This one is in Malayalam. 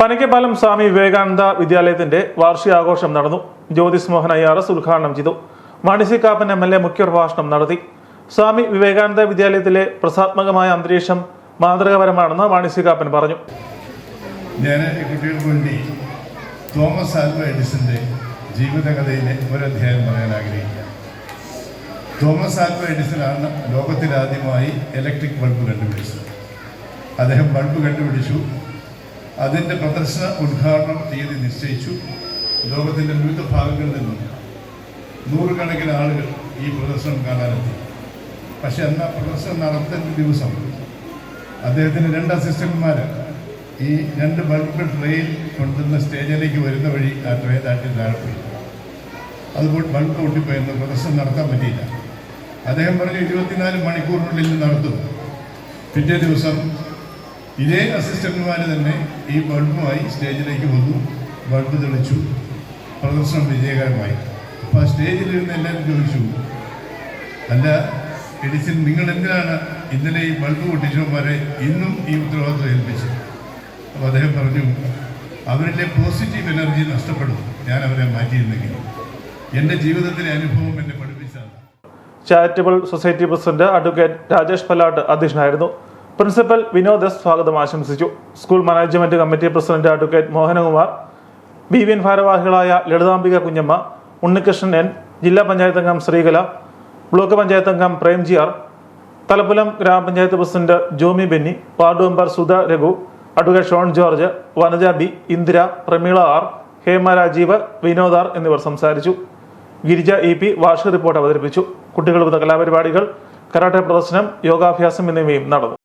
പനക്കപ്പാലം സ്വാമി വിവേകാനന്ദ വിദ്യാലയത്തിന്റെ വാർഷികാഘോഷം നടന്നു. ജ്യോതിസ് മോഹൻ അയ്യാർ എസ് ഉദ്ഘാടനം ചെയ്തു. Mani C Kappan M L A മുഖ്യപ്രഭാഷണം നടത്തി. സ്വാമി വിവേകാനന്ദ വിദ്യാലയത്തിലെ പ്രസാത്മകമായ അന്തരീക്ഷം മാതൃകാപരമാണെന്ന് മാണിസി കാപ്പൻ പറഞ്ഞു. ഞാൻ തോമസ് ആൽവ എഡിസന്റെ ജീവിതകഥയിലെ ഒരു അധ്യായം പറയാൻ ആഗ്രഹിക്കാം തോമസ് ആൽവ എഡിസനാണ് ലോകത്തിലാദ്യമായി ഇലക്ട്രിക് ബൾബ് കണ്ടുപിടിച്ചത്. അദ്ദേഹം ബൾബ് കണ്ടുപിടിച്ചു. അതിന്റെ പ്രദർശന ഉദ്ഘാടനം തീയതി നിശ്ചയിച്ചു. ലോകത്തിന്റെ വിവിധ ഭാഗങ്ങളിൽ നിന്നും നൂറുകണക്കിന് ആളുകൾ ഈ പ്രദർശനം കാണാനെത്തി. പക്ഷെ അന്ന് പ്രദർശനം നടത്തുന്ന ദിവസം അദ്ദേഹത്തിന് രണ്ട് അസിസ്റ്റന്റുമാർ ഈ രണ്ട് ബൾബ് ട്രെയിൻ കൊണ്ടുവന്ന സ്റ്റേജിലേക്ക് വരുന്ന വഴി ആ ട്രെയിൻ താട്ടി താഴെപ്പോയി. പോയി അതുപോലെ ബൾബ് പൊട്ടിപ്പോയെന്ന് പ്രദർശനം നടത്താൻ പറ്റിയില്ല. അദ്ദേഹം പറഞ്ഞു ഇരുപത്തിനാല് മണിക്കൂറിനുള്ളിൽ നടത്തും. പിറ്റേ ദിവസം ഇതേ അസിസ്റ്റന്റുമാർ തന്നെ ഈ ബൾബുമായി സ്റ്റേജിലേക്ക് വന്നു. ബൾബ് തെളിച്ചു. പ്രദർശനം വിജയകരമായി. അപ്പോൾ ആ സ്റ്റേജിലിരുന്ന് എല്ലാവരും ചോദിച്ചു അല്ല എഡിസിൻ നിങ്ങൾ എന്തിനാണ് ഇന്നലെ ഈ ബൾബ് പൊട്ടിച്ചവന്മാരെ ഇന്നും ഈ ഉത്തരവാദിത്വം ഏൽപ്പിച്ചത്? അപ്പോൾ അദ്ദേഹം പറഞ്ഞു അവരിലെ പോസിറ്റീവ് എനർജി നഷ്ടപ്പെടും ഞാൻ അവരെ മാറ്റിയിരുന്നെങ്കിൽ. എന്റെ ജീവിതത്തിലെ അനുഭവം എന്നെ പഠിപ്പിച്ചതാണ്. Charitable society president advocate Rajesh Pallatt അധ്യക്ഷനായിരുന്നു. പ്രിൻസിപ്പൽ വിനോദ് എസ് സ്വാഗതം ആശംസിച്ചു. School management committee president advocate Mohanakumar B V N ഭാരവാഹികളായ ലളിതാംബിക കുഞ്ഞമ്മ ഉണ്ണികൃഷ്ണൻ എൻ ജില്ലാ പഞ്ചായത്ത് അംഗം ശ്രീകല ബ്ലോക്ക് പഞ്ചായത്ത് അംഗം പ്രേംജി ആർ തലപ്പുലം ഗ്രാമപഞ്ചായത്ത് president Jomi Benny ward member Sudha Raghu advocate Shone George Vanaja B Indira Prameela R Hema Rajeev Vinod R എന്നിവർ സംസാരിച്ചു. ഗിരിജ ഇ പി വാർഷിക റിപ്പോർട്ട് അവതരിപ്പിച്ചു. കുട്ടികൾ വിവിധ കലാപരിപാടികൾ കരാട്ടെ പ്രദർശനം യോഗാഭ്യാസം എന്നിവയും നടന്നു.